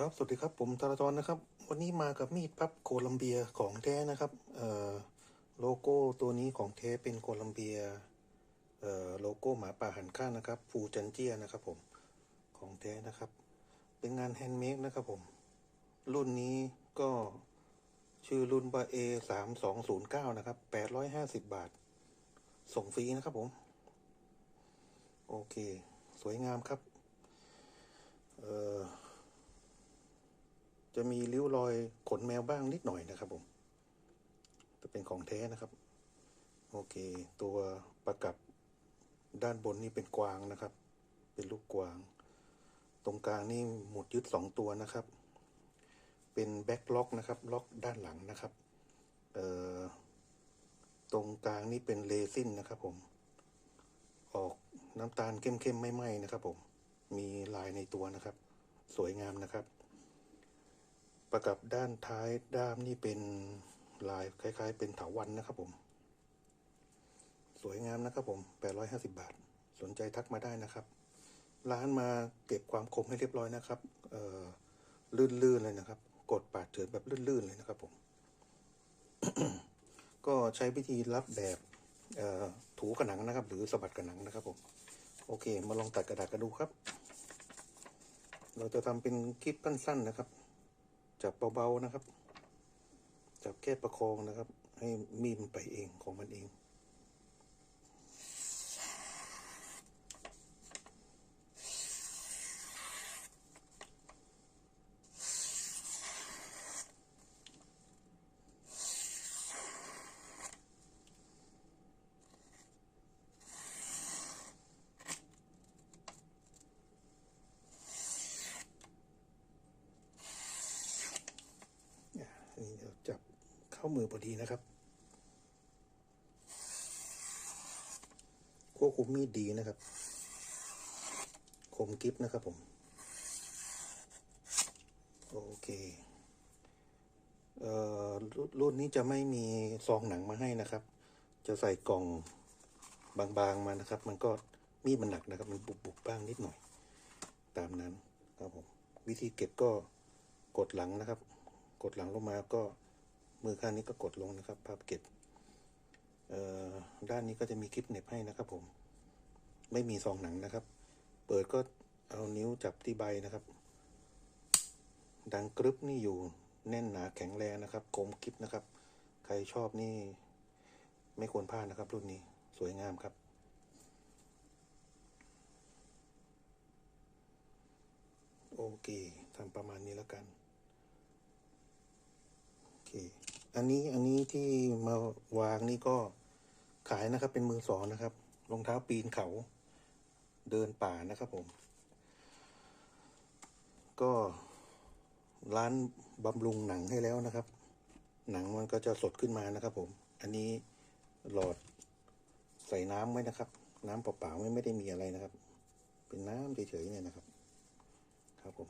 ครับ สวัสดีครับ ผมตาลจรนะครับ วันนี้มากับมีดพับโคลัมเบียของแท้นะครับโลโก้ตัวนี้ของแท้เป็นโคลัมเบียโลโก้หมาป่าหันข้างนะครับฟูจันเจียนะครับผม ของแท้นะครับ เป็นงานแฮนด์เมดนะครับผม รุ่นนี้ก็ชื่อรุ่นว่า A สามสองศูนย์เก้านะครับแปดร้อยห้าสิบบาท ส่งฟรีนะครับผม โอเค สวยงามครับ เอ่อ จะมีริ้วรอยขนแมวบ้างนิดหน่อยนะครับผมจะเป็นของแท้นะครับ โอเค ตัวประกับด้านบนนี่เป็นกวางนะครับ เป็นลูกกวาง ตรงกลางนี่หมุดยึดสองตัวนะครับ เป็นแบ็คล็อกนะครับ ล็อกด้านหลังนะครับ เอ่อ ตรงกลางนี่เป็นเรซินนะครับผม ออกน้ำตาลเข้มๆไม่ไหม้นะครับผม มีลายในตัวนะครับ สวยงามนะครับ ประกับด้านท้ายด้ามนี่เป็นลายคล้าย ๆ เป็นเถาวันนะครับผม สวยงามนะครับผม 850 บาท สนใจทักมาได้นะครับ ร้านมาเก็บความคมให้เรียบร้อยนะครับ เอ่อ ลื่นๆเลยนะครับ กดปาดเถือนแบบลื่นๆเลยนะครับผม ก็ใช้วิธีรับแบบเอ่อถูกระหนังนะครับ หรือสะบัดกระหนังนะครับผม โอเค มาลองตัดกระดาษกันดูครับ เราจะทำเป็นคลิปสั้นๆนะครับ จับเบาๆนะครับ จับแค่ประคองนะครับ ให้มีมไปเองของมันเอง อะอันนี้เราจับเข้ามือพอดีนะครับ ควบคุมมีดดีนะครับคมกิฟนะครับผม โอเคเอ่อรุ่นนนี้จะไม่มีซองหนังมาให้นะครับ จะใส่กล่องบางๆมานะครับ มันก็มีดมันหนักนะครับ มันบุบๆบ้างนิดหน่อย ตามนั้นครับผม วิธีเก็บก็กดหลังนะครับ กดหลังลงมาก็ มือข้างนี้ก็กดลงนะครับพับเก็บเอ่อด้านนี้ก็จะมีคลิปเน็บให้นะครับผมไม่มีซองหนังนะครับ เปิดก็เอานิ้วจับที่ใบนะครับ ดังกรึบนี่อยู่แน่นหนาแข็งแรงนะครับคมกิฟนะครับ ใครชอบนี่ ไม่ควรพลาดนะครับ รุ่นนี้สวยงามครับ โอเคทำประมาณนี้แล้วกัน โอเค อันนี้อันนี้ที่มาวางนี่ก็ขายนะครับ เป็นมือสองนะครับรองเท้าปีนเขาเดินป่านะครับผม ก็ร้านบำรุงหนังให้แล้วนะครับ หนังมันก็จะสดขึ้นมานะครับ ผม อันนี้หลอดใส่น้ำไว้นะครับ น้ำเปล่าๆไม่ไม่ได้มีอะไรนะครับ เป็นน้ำเฉยๆเนี่ยนะครับ ครับผม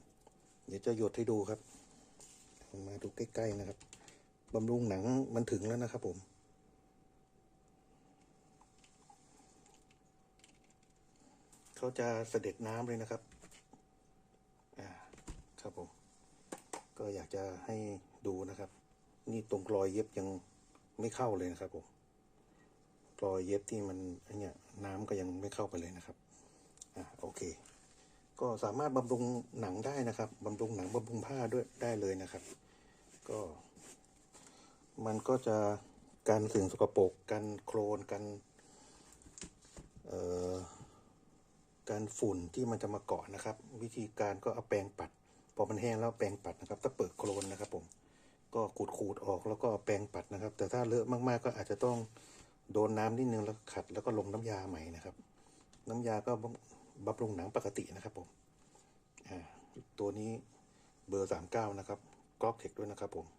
เดี๋ยวจะหยดให้ดูครับ มาดูใกล้ๆนะครับ บำรุงหนังมันถึงแล้วนะครับผม เขาจะเสด็จน้ำเลยนะครับ อ่า ครับผม ก็อยากจะให้ดูนะครับ นี่ตรงรอยเย็บยังไม่เข้าเลยนะครับผมรอยเย็บที่มันเนี่ยน้ำก็ยังไม่เข้าไปเลยนะครับอ่าโอเค ก็สามารถบำรุงหนังได้นะครับบำรุงหนังบำรุงผ้าด้วยได้เลยนะครับ ก็ มันก็จะกันสิ่งสกปรกกันโคลนกันเอ่อการฝุ่นที่มันจะมาเกาะนะครับ วิธีการก็เอาแปรงปัด พอมันแห้งแล้วแปรงปัดนะครับ ถ้าเปิดโคลนนะครับผมก็ขูดขูดๆออกแล้วก็เอาแปรงปัดนะครับ แต่ถ้าเลอะมากๆก็อาจจะต้องโดนน้ำนิดนึงแล้วขัดแล้วก็ลงน้ำยาใหม่นะครับ น้ำยาก็บำบำรุงหนังปกตินะครับผมอ่าตัวนี้เบอร์สามเก้านะครับกล็อกเทคด้วยนะครับผม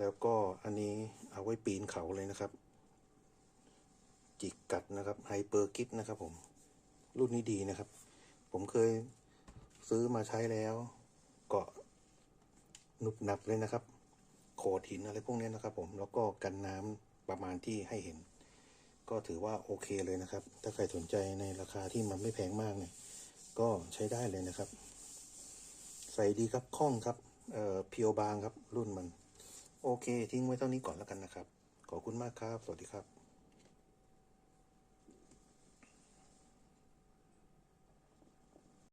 แล้วก็อันนี้เอาไว้ปีนเขาเลยนะครับ จิกกัดนะครับไฮเปอร์กิฟนะครับผม รุ่นนี้ดีนะครับ ผมเคยซื้อมาใช้แล้วเกาะหนุบหนับเลยนะครับ โขดหินอะไรพวกนี้นะครับ ผมแล้วก็กันน้ำประมาณที่ให้เห็น ก็ถือว่าโอเคเลยนะครับ ถ้าใครสนใจในราคาที่มันไม่แพงมากเนี่ยก็ใช้ได้เลยนะครับ ใส่ดีครับคล่องครับเอ่อเพียวบางครับรุ่นมัน โอเค ทิ้งไว้เท่านี้ก่อนแล้วกันนะครับ ขอบคุณมากครับ สวัสดีครับ